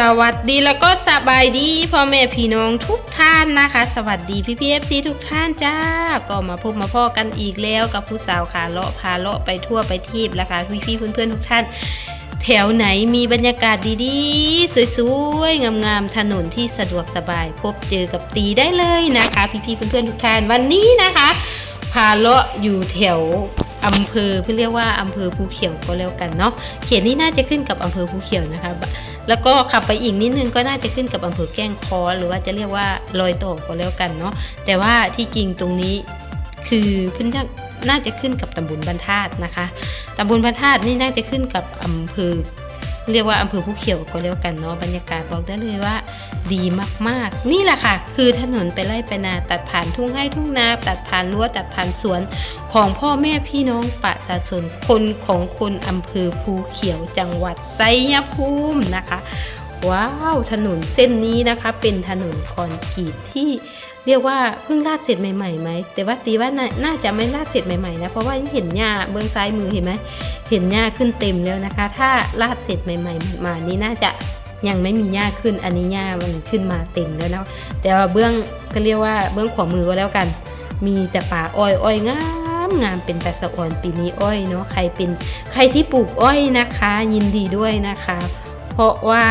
สวัสดีแล้วก็สบายดีพ่อแม่พี่น้องทุกท่านนะคะ สวัสดีพี่พีเอฟซีทุกท่านจ้า ก็มาพบมาพ่อกันอีกแล้วกับผู้สาวขาเลาะพาเลาะไปทั่วไปทีบแล้วค่ะพี่พี่ๆเพื่อนทุกท่าน แถวไหนมีบรรยากาศดีๆ สวยๆ งามๆถนนที่สะดวกสบาย พบเจอกับตีได้เลยนะคะ พี่ๆเพื่อนๆทุกท่านวันนี้นะคะ พาเลาะอยู่แถวอำเภอเพื่อเรียกว่าอำเภอภูเขียวก็แล้วกันเนาะเขียนนี่น่าจะขึ้นกับอำเภอภูเขียวนะคะ แล้วก็ขับไปอีกนิดนึงก็น่าจะขึ้นกับอำเภอแก้งคอหรือว่าจะเรียกว่าลอยโตก็แล้วกันเนาะแต่ว่าที่จริงตรงนี้คือเพิ่นน่าจะขึ้นกับตำบลบรรทัดนะคะตำบลบรรทัดนี่น่าจะขึ้นกับอำเภอ เรียกว่าอำเภอภูเขียวก็แล้วกันเนาะบรรยากาศบอกได้เลยว่า ดีมากๆ นี่แหละค่ะ คือถนนไปไล่ไปนาตัดผ่านทุ่งไร่ทุ่งนาตัดผ่านรั้วตัดผ่านสวนของพ่อแม่พี่น้องประชาชนคนของคนอำเภอภูเขียวจังหวัดไซยภูมินะคะ ว้าวถนนเส้นนี้นะคะ เป็นถนนคอนกรีตที่เรียกว่าเพิ่งลาดเสร็จใหม่ๆไหมแต่ว่าตีว่าน่าจะไม่ลาดเสร็จใหม่ๆนะเพราะว่าเห็นหญ้าเบื้องซ้ายมือเห็นไหม เห็นหญ้าขึ้นเต็มแล้วนะคะ ถ้าลาดเสร็จใหม่ๆมานี่น่าจะยังไม่มีหญ้าขึ้นอันนี้หญ้ามันขึ้นมาเต็มแล้วนะแต่ว่าเบื้องเขาเรียกว่าเบื้องขวามือก็แล้วกัน มีแต่ป่าอ้อยอ้อยงามงามเป็นแต่สะอ่อนปีนี้อ้อยเนาะใครเป็นใครที่ปลูกอ้อยนะคะ ยินดีด้วยนะคะ เพราะว่า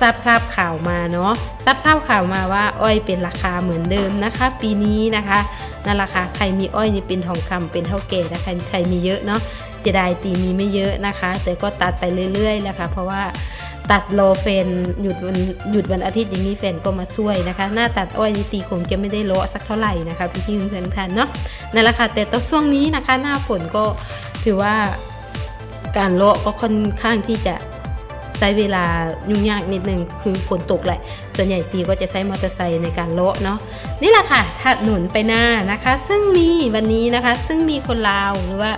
ทราบทราบข่าวมาเนาะทราบทราบข่าวมาว่าอ้อยเป็นราคาเหมือนเดิมนะคะ ปีนี้นะคะนั่นราคาใครมีอ้อยนี่เป็นทองคำเป็นเท่าแก่นะใครใครมีเยอะเนาะ สียดายตีนี้ไม่เยอะนะคะ แต่ก็ตัดไปเรื่อยๆแหละค่ะเพราะว่าตัดโลเฟนหยุดวันหยุดวันอาทิตย์อย่างนี้แฟนก็มาช่วยนะคะ หน้าตัดอ้อดีตีคงจะไม่ได้โลสักเท่าไหร่นะคะพี่ที่เพื่อนๆทุกท่านเนาะนั่นแหละค่ะแต่ตอนช่วงนี้นะคะ หน้าฝนก็ถือว่าการโลก็ค่อนข้างที่จะ ใช้เวลายุ่งยากนิดนึงคือฝนตกแหละ ส่วนใหญ่ตีก็จะใช้มอเตอร์ไซค์ในการเลาะเนาะนี่แหละค่ะถนนไปหน้านะคะ ซึ่งมีวันนี้นะคะ ซึ่งมีคนลาวหรือว่า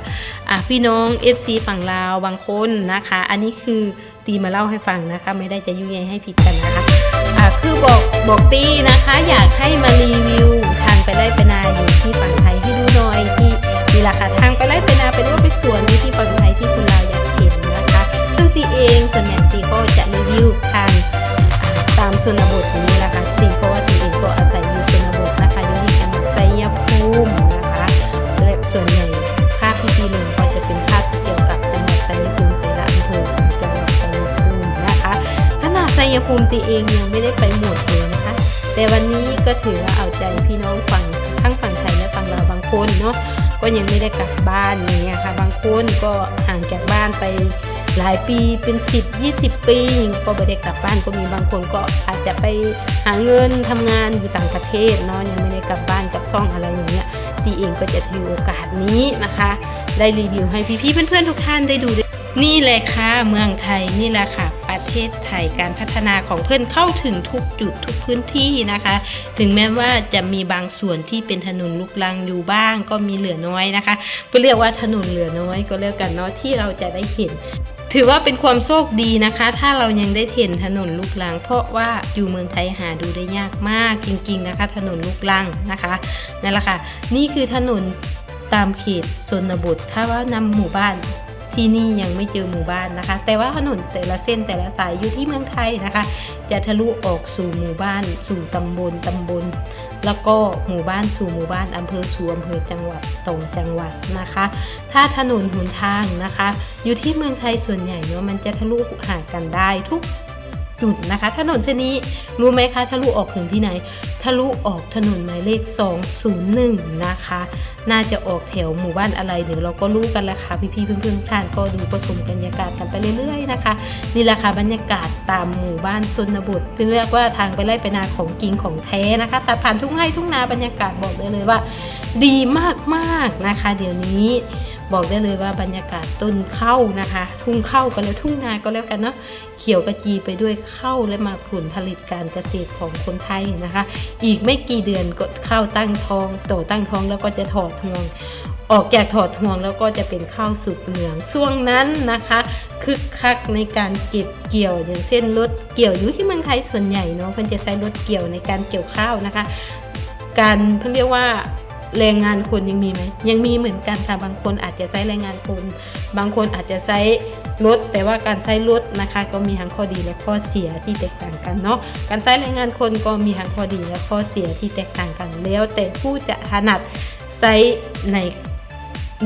พี่น้อง FC ฝั่งลาวบางคนนะคะ อันนี้คือตีมาเล่าให้ฟังนะคะ ไม่ได้จะยุ่งยากให้ผิดกันนะคะะคือบอกบอกตีนะคะ อยากให้มารีวิว ยภูมิตีเองยังไม่ได้ไปหมดเลยนะคะ แต่วันนี้ก็ถือว่าเอาใจพี่น้องฝั่งทั้งฝั่งไทยและฝั่งลาวบางคนเนาะก็ยังไม่ได้กลับบ้านอย่างเงี้ยค่ะ บางคนก็ห่างจากบ้านไปหลายปีเป็น 10 20 ปีก็ไม่ได้กลับบ้านก็มีบางคนก็อาจจะไปหาเงินทำงานอยู่ต่างประเทศเนาะยังไม่ได้กลับบ้านกับซ่องอะไรอย่างเงี้ยตีเองก็จะถือโอกาสนี้นะคะ ได้รีวิวให้พี่ๆเพื่อนๆทุกท่านได้ดูด้วย นี่เลยค่ะ เมืองไทยนี่แหละค่ะ ประเทศไทยการพัฒนาของเพื่อนเข้าถึงทุกจุดทุกพื้นที่นะคะ ถึงแม้ว่าจะมีบางส่วนที่เป็นถนนลูกลังอยู่บ้างก็มีเหลือน้อยนะคะก็เรียกว่าถนนเหลือน้อยก็แล้วกันเนาะที่เราจะได้เห็นถือว่าเป็นความโชคดีนะคะ ถ้าเรายังได้เห็นถนนลูกลัง เพราะว่าอยู่เมืองไทยหาดูได้ยากมากจริงๆนะคะ ถนนลูกลังนะคะนั่นแหละค่ะ นี่คือถนนตามเขตชนบทถ้าว่านำหมู่บ้าน ที่นี่ยังไม่เจอหมู่บ้านนะคะ แต่ว่าถนนแต่ละเส้นแต่ละสายอยู่ที่เมืองไทยนะคะ จะทะลุออกสู่หมู่บ้านสู่ตำบลตำบล แล้วก็หมู่บ้านสู่หมู่บ้านอำเภอสู่อำเภอจังหวัดตรงจังหวัดนะคะ ถ้าถนนหนทางนะคะ อยู่ที่เมืองไทยส่วนใหญ่เนาะมันจะทะลุหากันได้ทุกจุดนะคะ ถนนเส้นนี้รู้ไหมคะทะลุออกถึงที่ไหน ทะลุออกถนนหมายเลข 201 นะคะ น่าจะออกแถวหมู่บ้านอะไรเดี๋ยวเราก็รู้กันแล้วค่ะพี่ๆเพื่อนๆท่านก็ดูผสมบรรยากาศกันไปเรื่อยๆนะคะ นี่แหละค่ะบรรยากาศตามหมู่บ้านชนบทที่เรียกว่าทางไปไล่ไปนาของจริงของแท้นะคะตัดผ่านทุ่งไร่ทุ่งนาบรรยากาศบอกได้เลยว่า ดีมากๆนะคะ เดี๋ยวนี้ บอกได้เลยว่าบรรยากาศต้นข้าวนะคะ ทุ่งข้าวก็แล้วทุ่งนาก็แล้วกันเนาะเขียวกระจีไปด้วยข้าวและมาผลผลิตการเกษตรของคนไทยนะคะ อีกไม่กี่เดือนก็ข้าวตั้งท้องโตตั้งท้องแล้วก็จะถอดห่วงออกจากถอดห่วงแล้วก็จะเป็นข้าวสุกเหลืองช่วงนั้นนะคะคึกคักในการเก็บเกี่ยวอย่างเช่นรถเกี่ยวอยู่ที่เมืองไทยส่วนใหญ่เนาะเพิ่นจะใช้รถเกี่ยวในการเกี่ยวข้าวนะคะ การเพิ่นเรียกว่า แรงงานคนยังมีไหมยังมีเหมือนกันค่ะบางคนอาจจะใช้แรงงานคน บางคนอาจจะใช้รถแต่ว่าการใช้รถนะคะ ก็มีทั้งข้อดีและข้อเสียที่แตกต่างกันเนาะการใช้แรงงานคนก็มีทั้งข้อดีและข้อเสียที่แตกต่างกันแล้ว แต่ผู้จะถนัดใช้ใน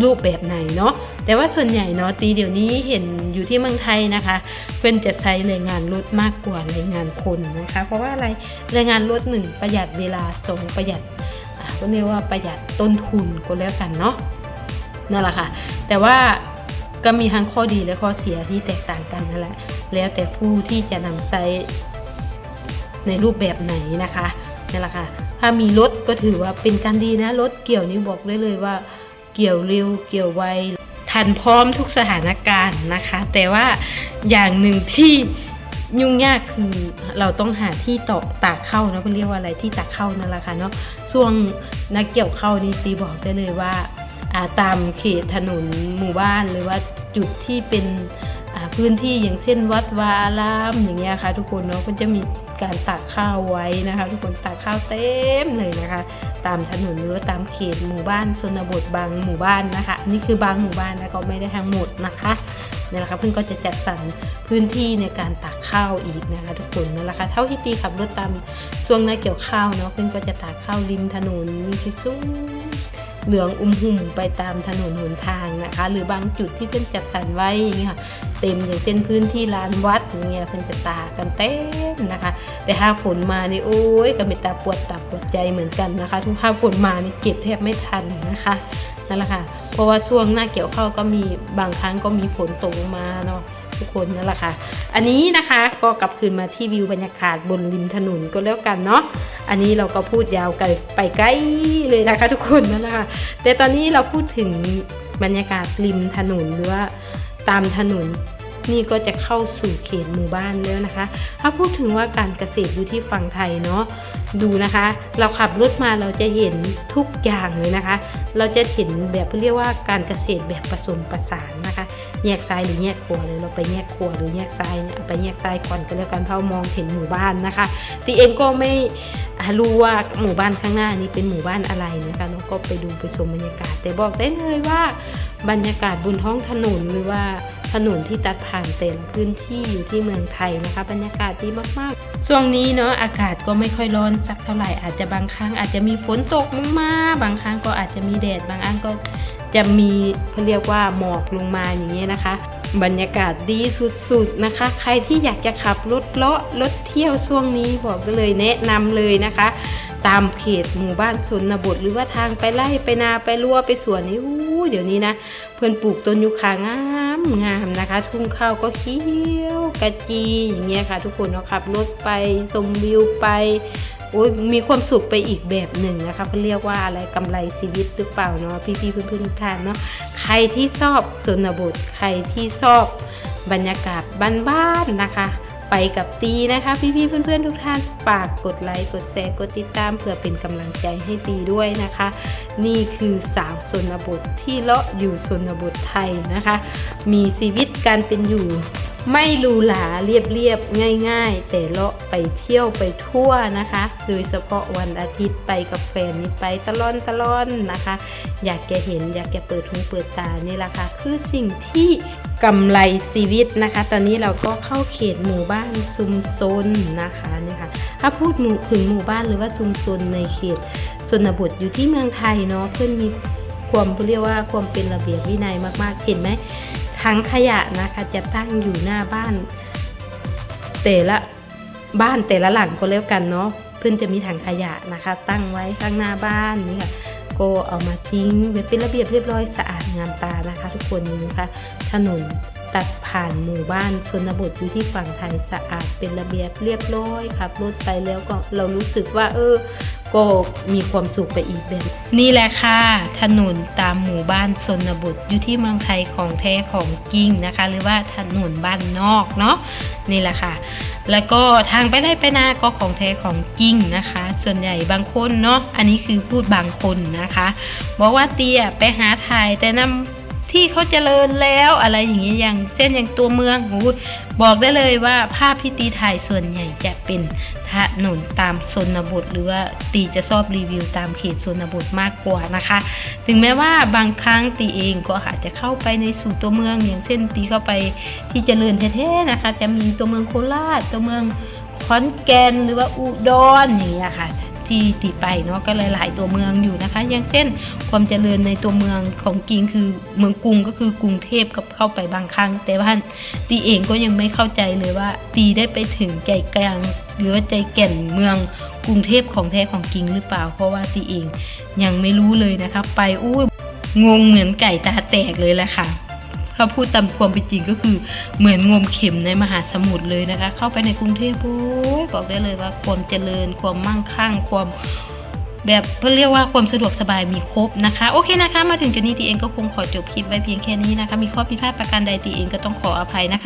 รูปแบบไหนเนาะแต่ว่าส่วนใหญ่เนาะตีเดี๋ยวนี้เห็นอยู่ที่เมืองไทยนะคะ เพื่อนจะใช้แรงงานรถมากกว่าแรงงานคนนะคะ เพราะว่าอะไรแรงงานรถหนึ่งประหยัดเวลาสองประหยัด ก็เรียกว่าประหยัดต้นทุนก็แล้วกันเนาะนั่นแหละค่ะ แต่ว่าก็มีทั้งข้อดีและข้อเสียที่แตกต่างกันนั่นแหละแล้วแต่ผู้ที่จะนำใช้ในรูปแบบไหนนะคะนั่นแหละค่ะถ้ามีรถก็ถือว่าเป็นการดีนะรถเกี่ยวนี่บอกได้เลยว่า เกี่ยวเร็วเกี่ยวไวทันพร้อมทุกสถานการณ์นะคะ แต่ว่าอย่างหนึ่งที่ ยุ่งยากคือเราต้องหาที่ต่อตากเข้าเนาะเรียกว่าอะไรที่ตากเข้านั่นแหละค่ะเนาะช่วงนักเกี่ยวเข้านี่ตีบอกได้เลยว่าาตามเขตถนนหมู่บ้านหรือว่าจุดที่เป็นพื้นที่อย่างเช่นวัดวาอารามอย่างเงี้ยค่ะทุกคนเนาะก็จะมีการตากข้าวไว้นะคะ ทุกคนตากข้าวเต็มเลยนะคะ ตามถนนหรือว่าตามเขตหมู่บ้านชนบทบางหมู่บ้านนะคะนนี่คือบางหมู่บ้านนะก็ไม่ได้ทั้งหมดนะคะ นี่แหละค่ะเพื่อนก็จะจัดสรรพื้นที่ในการตากข้าวอีกนะคะทุกคนนั่นแหละค่ะเท่าที่ตีขับรถตามช่วงหน้าเกี่ยวข้าวเนาะเพื่อนก็จะตากข้าวริมถนนที่สูงเหลืองอุ้มหุ่มไปตามถนนหนทางนะคะ หรือบางจุดที่เพื่อนจัดสรรไว้อย่างเงี้ยค่ะเต็มอย่างเช่นพื้นที่ลานวัดอย่างเงี้ยเพิ่นจะตากกันเต็มนะคะ แต่ถ้าฝนมานี่โอ้ยก็เป็นตาปวดตับปวดใจเหมือนกันนะคะ ทุกถ้าฝนมานี่เก็บแทบไม่ทันนะคะ นั่นแหละค่ะ เพราะว่าช่วงหน้าเกี่ยวข้าวก็มีบางครั้งก็มีฝนตกมาเนาะทุกคนนั่นแหละค่ะ อันนี้นะคะก็กลับคืนมาที่วิวบรรยากาศบนริมถนนก็แล้วกันเนาะ อันนี้เราก็พูดยาวไกลไปใกล้เลยนะคะทุกคนนั่นแหละค่ะ แต่ตอนนี้เราพูดถึงบรรยากาศริมถนนหรือว่าตามถนนนี่ก็จะเข้าสู่เขตหมู่บ้านแล้วนะคะ ถ้าพูดถึงว่าการเกษตรอยู่ที่ฝั่งไทยเนาะ ดูนะคะ เราขับรถมาเราจะเห็นทุกอย่างเลยนะคะ เราจะเห็นแบบเรียกว่าการเกษตรแบบผสมผสานนะคะแยกซ้ายหรือแยกขวาเลยเราไปแยกขวาหรือแยกซ้ายเนี่ยไปแยกซ้ายก่อนก็แล้วกันเพราะมองเห็นหมู่บ้านนะคะตีเองก็ไม่รู้ว่าหมู่บ้านข้างหน้านี้เป็นหมู่บ้านอะไรนะคะเราก็ไปดูไปชมบรรยากาศ แต่บอกได้เลยว่าบรรยากาศบนท้องถนนหรือว่า ถนนที่ตัดผ่านเต็มพื้นที่อยู่ที่เมืองไทยนะคะ บรรยากาศดีมากๆ ช่วงนี้เนาะอากาศก็ไม่ค่อยร้อนสักเท่าไหร่อาจจะบางครั้งอาจจะมีฝนตกลงมาบางครั้งก็อาจจะมีแดดบางอันก็จะมีเขาเรียกว่าหมอกลงมาอย่างเงี้ยนะคะ บรรยากาศดีสุดๆนะคะ ใครที่อยากจะขับรถเลาะรถเที่ยวช่วงนี้บอกได้เลยแนะนำเลยนะคะ ตามเขตหมู่บ้านชนบทหรือว่าทางไปไล่ไปนาไปรั่วไปสวนนี่อู้เดี๋ยวนี้นะ เพื่อนปลูกต้นยูคางา งามนะคะ ทุ่งข้าวก็เขียวกระจีอย่างเงี้ยค่ะ ทุกคนเนาะขับรถไปชมวิวไปโอ้ยมีความสุขไปอีกแบบหนึ่งนะคะเขาเรียกว่าอะไรกำไรชีวิตหรือเปล่าเนาะพี่ๆเพื่อนๆทุกท่านเนาะใครที่ชอบสนบทใครที่ชอบบรรยากาศบ้านๆนะคะ ไปกับตีนะคะ พี่ๆเพื่อนๆทุกท่านฝากกดไลค์กดแชร์กดติดตามเพื่อเป็นกำลังใจให้ตีด้วยนะคะ นี่คือสาวชนบทที่เลาะอยู่ชนบทไทยนะคะ มีชีวิตการเป็นอยู่ไม่หรูหราเรียบๆ ง่าย ๆ แต่เลาะไปเที่ยวไปทั่วนะคะ โดยเฉพาะวันอาทิตย์ไปกับแฟนนี่ไปตะล่อนตะล่อนนะคะ อยากแกเห็นอยากแกเปิดหูเปิดตานี่แหละค่ะคือสิ่งที่ กำไรชีวิตนะคะ ตอนนี้เราก็เข้าเขตหมู่บ้านชุมชนนะคะเนี่ยค่ะถ้าพูดหมู่ถึงหมู่บ้านหรือว่าชุมชนในเขตชนบทอยู่ที่เมืองไทยเนาะเพื่อนมีความเรียกว่าความเป็นระเบียบวินัยมากๆ เห็นไหมทั้งขยะนะคะจะตั้งอยู่หน้าบ้าน แต่ละบ้านแต่ละหลังก็แล้วกันเนาะเพื่อนจะมีถังขยะนะคะ ตั้งไว้ข้างหน้าบ้านนี่ค่ะก็เอามาทิ้งเป็นระเบียบเรียบร้อยสะอาดงามตานะคะ ทุกคนนี่นะคะ นนตัดผ่านหมู่บ้านชนบทอยู่ที่ฝั่งไทยสะอาดเป็นระเบียบเรียบร้อยครับรถไปแล้วก็เรารู้สึกว่า เออ ก็มีความสุขไปอีกแบบนี่แหละค่ะถนนตามหมู่บ้านชนบทอยู่ที่เมืองไทยของแท้ของจริงนะคะ หรือว่าถนนบ้านนอกเนาะนี่แหละค่ะ แล้วก็ทางไปได้ไปนาก็ของแท้ของจริงนะคะ ส่วนใหญ่บางคนเนาะอันนี้คือพูดบางคนนะคะ บอกว่าเตียไปหาถ่ายแต่นำ ที่เขาเจริญแล้วอะไรอย่างเงี้ยอย่างเช่นอย่างตัวเมืองบอกได้เลยว่าภาพที่ตีถ่ายส่วนใหญ่จะเป็นถนนตามชนบท หรือว่าตีจะชอบรีวิวตามเขตชนบทมากกว่านะคะ ถึงแม้ว่าบางครั้งตีเองก็อาจจะเข้าไปในสู่ตัวเมืองอย่างเช่นตีเข้าไปที่เจริญแท้ๆนะคะ จะมีตัวเมืองโคราชตัวเมืองขอนแก่นหรือว่าอุดรอย่างเงี้ยค่ะ ที่ตีไปเนาะก็หลาย ๆ ตัวเมืองอยู่นะคะ อย่างเช่น ความเจริญในตัวเมืองของกิงคือเมืองกรุงก็คือกรุงเทพกับเข้าไปบางครั้ง แต่ว่าตีเองก็ยังไม่เข้าใจเลยว่า ตีได้ไปถึงใจกลางหรือว่าใจแก่นเมืองกรุงเทพของแท้ของกิงหรือเปล่า เพราะว่าตีเองยังไม่รู้เลยนะคะ ไปอู้งงเหมือนไก่ตาแตกเลยแหละค่ะ ถ้าพูดตามความเป็นจริงก็คือเหมือนงมเข็มในมหาสมุทรเลยนะคะ เข้าไปในกรุงเทพโอ้ยบอกได้เลยว่าความเจริญ ความมั่งคั่ง ความแบบเพื่อเรียกว่าความสะดวกสบายมีครบนะคะ โอเคนะคะ มาถึงจุดนี้ตีเองก็คงขอจบคลิปไว้เพียงแค่นี้นะคะ มีข้อผิดพลาดประการใดตีเองก็ต้องขออภัยนะคะ